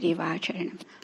परिवार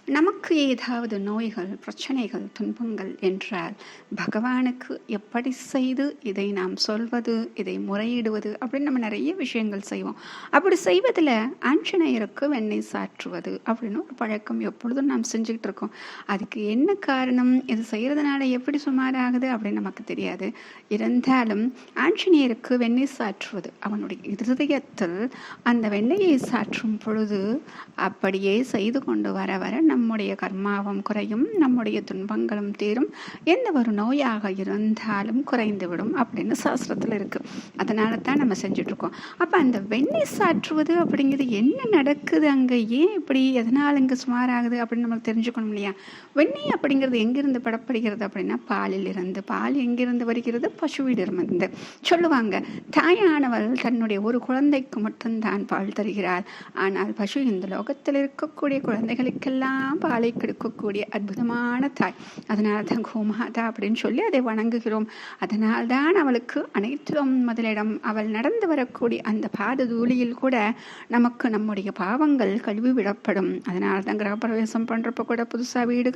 நமக்கு ஏதாவது நோய்கள் பிரச்சனைகள் துன்பங்கள் என்றால் பகவானுக்கு எப்படி செய்து இதை நாம் சொல்வது இதை முறையிடுவது அப்படின்னு நம்ம நிறைய விஷயங்கள் செய்வோம். அப்படி செய்வதில் ஆஞ்சநேயருக்கு வெண்ணெய் சாற்றுவது அப்படின்னு ஒரு பழக்கம் எப்பொழுதும் நாம் செஞ்சுக்கிட்டு இருக்கோம். அதுக்கு என்ன காரணம் இது செய்கிறதுனால எப்படி சுமாராகுது அப்படின்னு நமக்கு தெரியாது. இருந்தாலும் ஆஞ்சநேயருக்கு வெண்ணெய் சாற்றுவது அவனுடைய இருதயத்தில் அந்த வெண்ணெயை சாற்றும் பொழுது அப்படியே செய்து கொண்டு வர வர நம்முடைய கர்மாவும் குறையும் நம்முடைய துன்பங்களும் தீரும். எந்த ஒரு நோயாக இருந்தாலும் குறைந்துவிடும் அப்படின்னு சாஸ்திரத்தில் இருக்குது அதனால தான் நம்ம செஞ்சிட்ருக்கோம். அப்போ அந்த வெண்ணெய் சாற்றுவது அப்படிங்கிறது என்ன நடக்குது அங்கே? ஏன் இப்படி எதனால் இங்கே சுமாராகுது அப்படின்னு நம்மளுக்கு தெரிஞ்சுக்கணும் இல்லையா? வெண்ணெய் அப்படிங்கிறது எங்கிருந்து படப்படுகிறது அப்படின்னா பாலில் இருந்து பால் எங்கிருந்து வருகிறது? பசுவிடமிருந்து சொல்லுவாங்க தாயானவள் தன்னுடைய ஒரு குழந்தைக்கு மட்டும்தான் பால் தருகிறாள். ஆனால் பசு இந்த லோகத்தில் இருக்கக்கூடிய குழந்தைகளுக்கெல்லாம் பாலை கெடுக்கக்கூடிய அற்புதமான தாய் அதனால தான் கோமாதா அப்படின்னு சொல்லி அதை வணங்குகிறோம் அதனால்தான் அவளுக்கு அனைத்திலும் முதலிடம் அவள் நடந்து வரக்கூடிய அந்த பாத தூளியில் கூட நமக்கு நம்முடைய பாவங்கள் கழுவி விடப்படும் அதனால தான் கிரகப்பிரவேசம் பண்ணுறப்ப கூட புதுசாக வீடு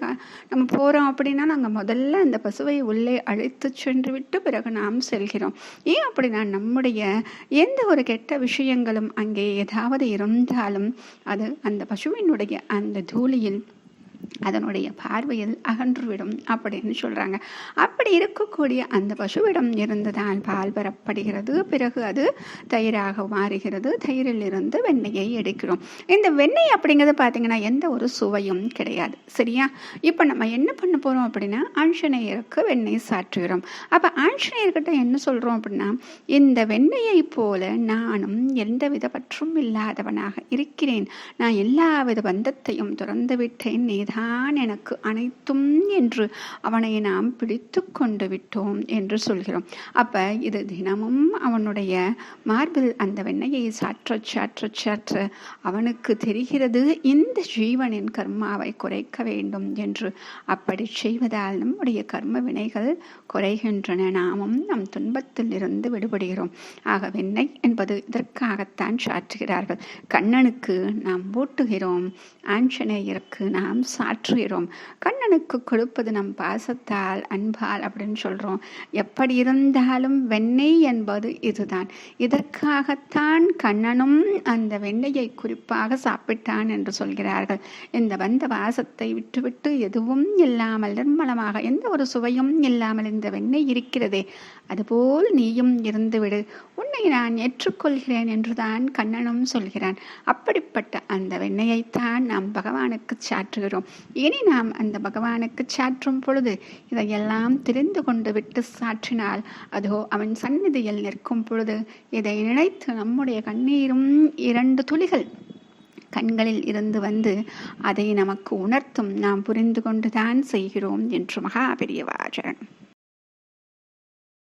நம்ம போகிறோம் அப்படின்னா நாங்கள் முதல்ல அந்த பசுவை உள்ளே அழைத்து சென்று விட்டு பிறகு நாம் செல்கிறோம் ஏன் அப்படின்னா நம்முடைய எந்த ஒரு கெட்ட விஷயங்களும் அங்கே ஏதாவது இருந்தாலும் அது அந்த பசுவினுடைய அந்த தூளியில் அதனுடைய பார்வையில் அகன்றுவிடும் அப்படின்னு சொல்கிறாங்க அப்படி இருக்கக்கூடிய அந்த பசுவிடம் இருந்துதான் பால் பெறப்படுகிறது. பிறகு அது தயிராக மாறுகிறது. தயிரில் இருந்து வெண்ணெயை எடுக்கிறோம். இந்த வெண்ணெய் அப்படிங்கிறது பார்த்தீங்கன்னா எந்த ஒரு சுவையும் கிடையாது. சரியா? இப்போ நம்ம என்ன பண்ண போகிறோம் அப்படின்னா ஆஞ்சநேயருக்கு வெண்ணெய் சாற்றுகிறோம். அப்போ ஆஞ்சநேயர்கிட்ட என்ன சொல்கிறோம் அப்படின்னா இந்த வெண்ணெயை போல நானும் எந்த வித பற்றும் இல்லாதவனாக இருக்கிறேன். நான் எல்லா வித பந்தத்தையும் துறந்து விட்டேன். நீதான் தான் எனக்கு அனைத்தும் என்று அவனை நாம் பிடித்து கொண்டு விட்டோம் என்று சொல்கிறோம். அப்போ இது தினமும் அவனுடைய மார்பில் அந்த வெண்ணையை சாற்ற சாற்ற சாற்ற அவனுக்கு தெரிகிறது. இந்த ஜீவனின் கர்மாவை குறைக்க வேண்டும் என்று அப்படி செய்வதால் நம்முடைய கர்ம வினைகள் குறைகின்றன. நாமும் நம் துன்பத்தில் இருந்து விடுபடுகிறோம். ஆக வெண்ணெய் என்பது இதற்காகத்தான் சாற்றுகிறார்கள். கண்ணனுக்கு நாம் ஊட்டுகிறோம் ஆஞ்சநேயருக்கு நாம் சா மாற்றிடும் கண்ணனுக்கு கொடுப்பது நம் பாசத்தால் அன்பால் அப்படின்னு சொல்கிறோம் எப்படி இருந்தாலும் வெண்ணெய் என்பது இதுதான். இதற்காகத்தான் கண்ணனும் அந்த வெண்ணெயை குறிப்பாக சாப்பிட்டான் என்று சொல்கிறார்கள். இந்த வந்த வாசத்தை விட்டுவிட்டு எதுவும் இல்லாமல் நிர்மலமாக எந்த ஒரு சுவையும் இல்லாமல் இந்த வெண்ணெய் இருக்கிறதே. அதுபோல் நீயும் இருந்துவிடு. உன்னை நான் ஏற்றுக்கொள்கிறேன் என்றுதான் கண்ணனும் சொல்கிறான். அப்படிப்பட்ட அந்த வெண்ணையைத்தான் நாம் பகவானுக்கு சாற்றுகிறோம். இனி நாம் அந்த பகவானுக்கு சாற்றும் பொழுது இதையெல்லாம் தெரிந்து கொண்டு விட்டு சாற்றினால் அதோ அவன் சந்நிதியில் நிற்கும் பொழுது இதை நினைத்து நம்முடைய கண்ணீரும் இரண்டு துளிகள் கண்களில் இருந்து வந்து அதை நமக்கு உணர்த்தும் நாம் புரிந்து கொண்டுதான் செய்கிறோம் என்று மகா பெரியவாச்சரன்